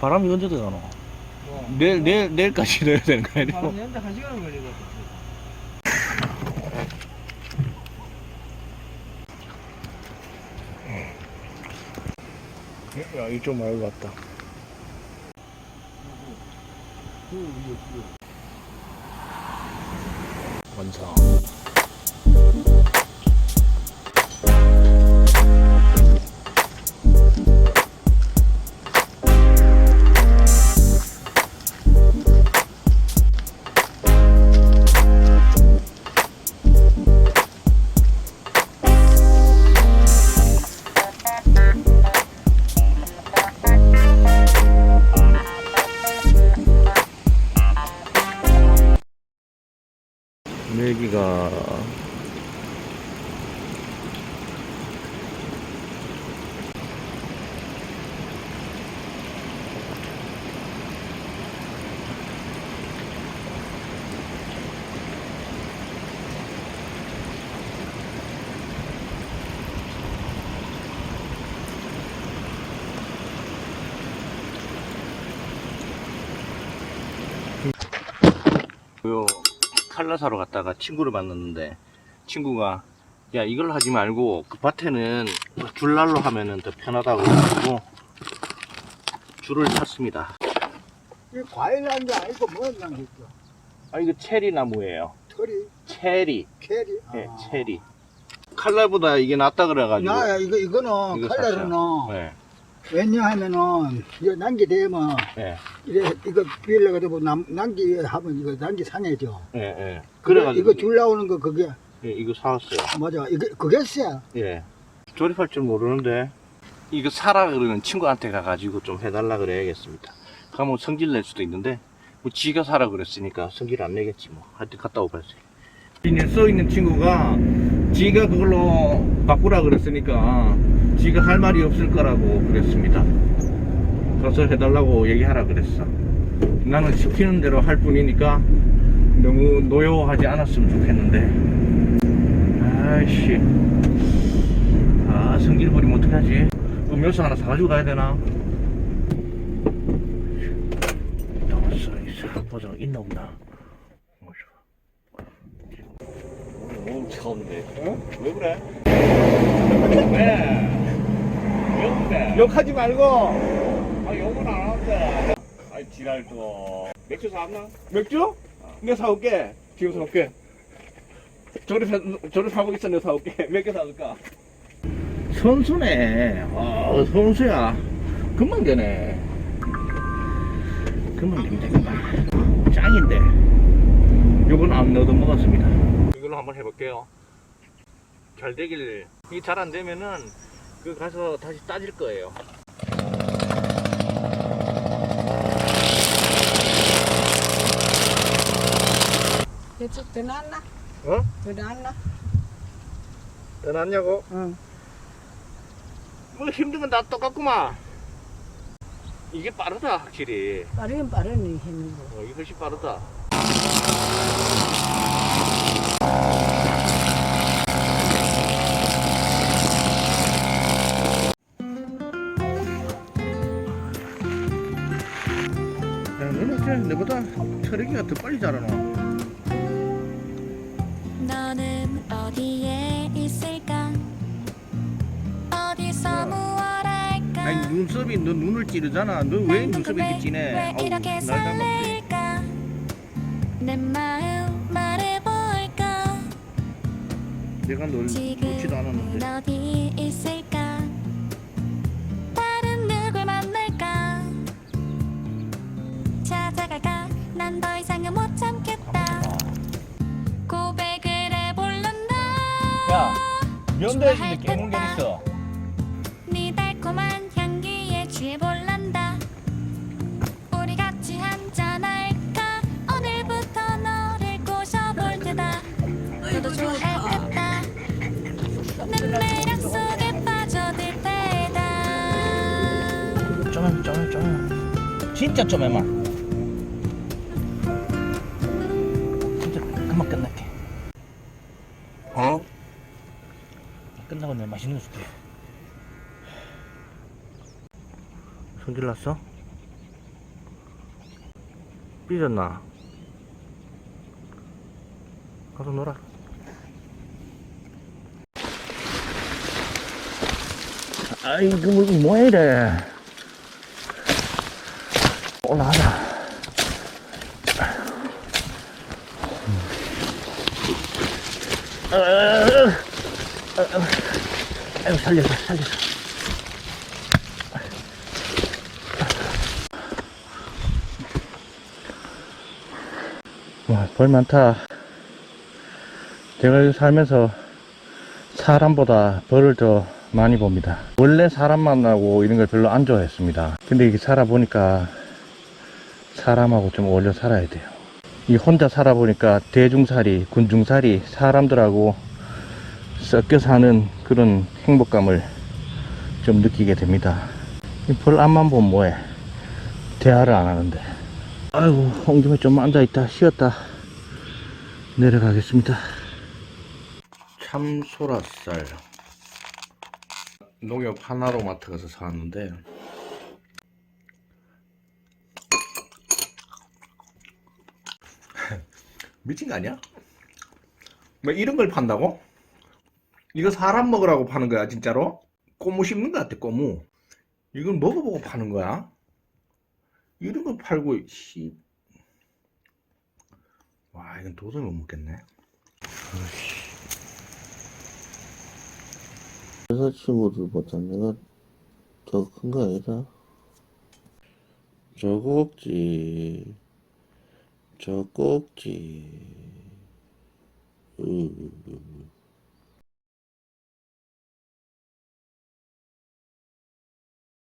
바람이 언제 들어가노? 뭐, 내일, 내일, 내일까지 넣어야 되는 거? 바로 내는데 한 시간 걸리거든. 야, 이쪽 말고 왔다. 완성. 메기가 요 칼라 사러 갔다가 친구를 만났는데 친구가 야 이걸 하지 말고 그 밭에는 줄날로 하면은 더 편하다고 해가지고 줄을 탔습니다. 이 과일 한 게 아니고 뭐였나 했어. 아 이거 체리 나무예요. 털이, 체리. 캐리. 예 아. 체리. 칼날보다 이게 낫다 그래가지고 야, 야, 이거, 이거는, 이거 칼날은, 네, 왜냐하면은, 이거 난기 되면, 네, 이래, 이거 비려가지고 남, 난기 하면 이거 난기 상해져. 예, 예. 그래, 그래가지고 이거 줄 나오는 거, 그게, 예, 이거 사왔어요 맞아. 이거, 그게 쎄. 예. 조립할 줄 모르는데 이거 사라 그러면 친구한테 가가지고 좀 해달라 그래야겠습니다. 가면 성질 낼 수도 있는데 뭐 지가 사라 그랬으니까 성질 안 내겠지 뭐. 하여튼 갔다 오겠어요. 이제 써 있는 친구가 지가 그걸로 바꾸라 그랬으니까 지가 할 말이 없을 거라고 그랬습니다. 가서 해달라고 얘기하라 그랬어. 나는 시키는 대로 할 뿐이니까 너무 노여워하지 않았으면 좋겠는데. 아이씨. 아 성질 부리면 어떡하지 음료수 하나 사가지고 가야 되나 나왔어 있어 보자 있나 없나 어, 너무 차가운데 어? 왜 그래? 왜? 욕하지 말고 아 욕은 안 하는데 아이 지랄 또 맥주 사왔나? 맥주? 내가 사올게 지금 사올게 저리 저리 사고 있어 내가 사올게 몇 개 사올까? 선수네. 아, 선수야. 금방 되네. 금방 됩니다, 금방. 짱인데. 요건 안 넣어도 먹었습니다. 이걸로 한번 해볼게요. 잘 되길. 이 잘 안 되면은, 그 가서 다시 따질 거예요. Itu tenana, 어? tenana. 떠났냐고? 응. 뭐 힘든 건 다 똑같구만. 이게 빠르다, 확실히. Paling nih ini. 어, 훨씬 빠르다. 어째 내보다 철이기가 더 빨리 자라나? 너는 어디에 있을까? 어디서 무엇 할까? 아니 눈썹이 너 눈을 찌르잖아. 너 왜난 눈썹이 이렇게 진해? 왜 아우, 이렇게 날 닮았지. 설렐까? 내 마음 말해볼까? 내가 널 놓지도 않았는데. 어디 있을까? 난 더 이상은 못 참겠다. 고백을 해볼란다. 야, 면도해 주는데 깨물게. 있어. 네 달콤한 향기에 취해볼란다 우리 같이 한잔할까 오늘부터 너를 꼬셔볼 테다 너도 좋아했겠다 내 매력 속에 빠져들 테다 해, 좀 해. 진짜 좀 해마. 금방 끝날게. 어? 끝나고 내가 맛있는 거 줄게. 성질 났어? 삐졌나? 가서 놀아. 아이고, 뭐야, 이래. 올라가자. 아이고, 살려서, 살려서. 와, 벌 많다. 제가 살면서 사람보다 벌을 더 많이 봅니다. 원래 사람 만나고 이런 걸 별로 안 좋아했습니다. 근데 이게 살아보니까 사람하고 좀 어울려 살아야 돼요. 이 혼자 살아보니까 대중살이, 군중살이, 사람들하고 섞여 사는 그런 행복감을 좀 느끼게 됩니다. 이벌 앞만 보면 뭐해. 대화를 안 하는데. 아이고, 홍김에 좀 앉아있다, 쉬었다. 내려가겠습니다. 참소라쌀. 농협 하나로마트 가서 사왔는데, 미친 거 아니야? 뭐 이런 걸 판다고? 이거 사람 먹으라고 파는 거야, 진짜로? 꼬무 씹는 거 같아, 꼬무. 이걸 먹어보고 파는 거야? 이런 거 팔고, 씨. 와, 이건 도저히 못 먹겠네. 여자친구들보다 내가 더 큰 거 아니다. 저 꼭지, 저 꼭지, 으,